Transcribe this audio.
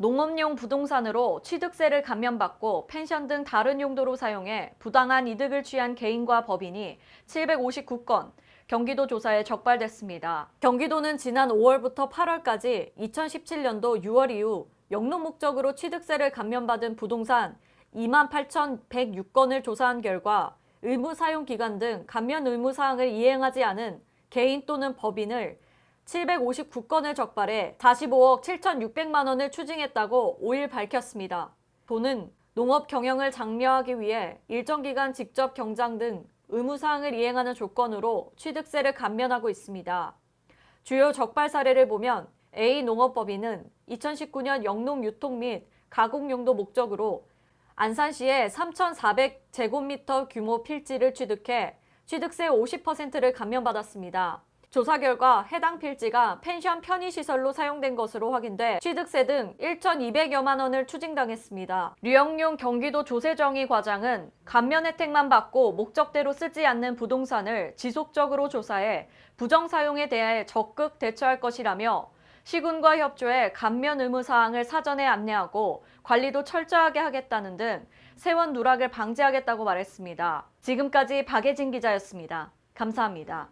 농업용 부동산으로 취득세를 감면받고 펜션 등 다른 용도로 사용해 부당한 이득을 취한 개인과 법인이 759건, 경기도 조사에 적발됐습니다. 경기도는 지난 5월부터 8월까지 2017년도 6월 이후 영농 목적으로 취득세를 감면받은 부동산 28,106건을 조사한 결과 의무 사용 기간 등 감면 의무 사항을 이행하지 않은 개인 또는 법인을 759건을 적발해 45억 7,600만 원을 추징했다고 5일 밝혔습니다. 도는 농업 경영을 장려하기 위해 일정 기간 직접 경장 등 의무 사항을 이행하는 조건으로 취득세를 감면하고 있습니다. 주요 적발 사례를 보면 A 농업법인은 2019년 영농 유통 및 가공 용도 목적으로 안산시에 3,400제곱미터 규모 필지를 취득해 취득세 50%를 감면받았습니다. 조사 결과 해당 필지가 펜션 편의시설로 사용된 것으로 확인돼 취득세 등 1,200여만 원을 추징당했습니다. 류영용 경기도 조세정의 과장은 감면 혜택만 받고 목적대로 쓰지 않는 부동산을 지속적으로 조사해 부정 사용에 대해 적극 대처할 것이라며 시군과 협조해 감면 의무 사항을 사전에 안내하고 관리도 철저하게 하겠다는 등 세원 누락을 방지하겠다고 말했습니다. 지금까지 박예진 기자였습니다. 감사합니다.